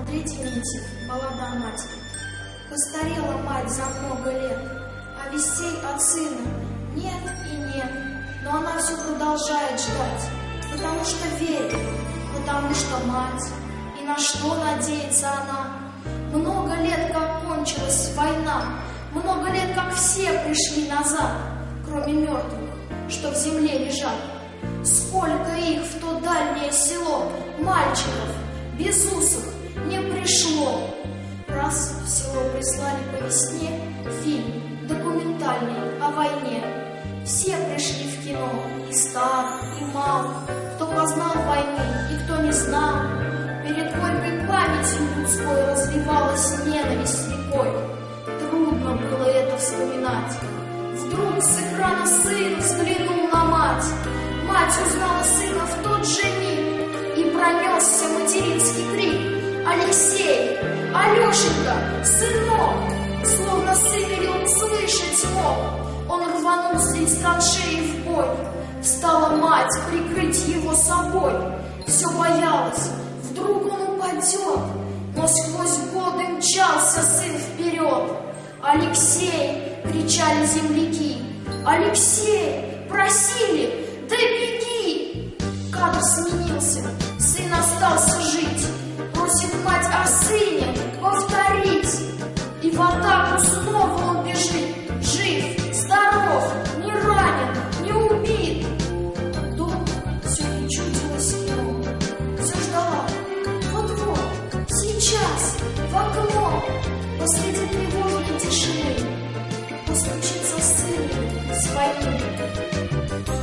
Андрей Дементьев, баллада о матери. Постарела мать за много лет, а вестей от сына нет и нет. Но она все продолжает ждать, потому что верит, потому что мать. И на что надеется она? Много лет, как кончилась война, много лет, как все пришли назад, кроме мертвых, что в земле лежат. Сколько их в то дальнее село, мальчиков, безусых, не пришло. Раз в село прислали по весне фильм документальный о войне. Все пришли в кино, и стар, и мал, кто познал войны и кто не знал. Перед горькой памятью людской развивалась ненависть рекой. Трудно было это вспоминать. Вдруг с экрана сын взглянул на мать. Мать узнала сына в тот же миг, и пронесся материнский крик. Алексей, Алешенька, сынок, словно сын ее слышать мог. Он рванулся из траншеи в бой. Встала мать прикрыть его собой. Все боялась, вдруг он упадет. Но сквозь годы мчался сын вперед. «Алексей!» — кричали земляки. «Алексей!» — просили. «Да беги!» Кадр сменился, сын остался жить шептать о сыне, повторить. И в атаку снова он бежит, жив, здоров, не ранен, не убит. Дом все не чудилось ему, все ждала, вот-вот, сейчас, в окно, посреди тревожной тишины, постучится сын своим.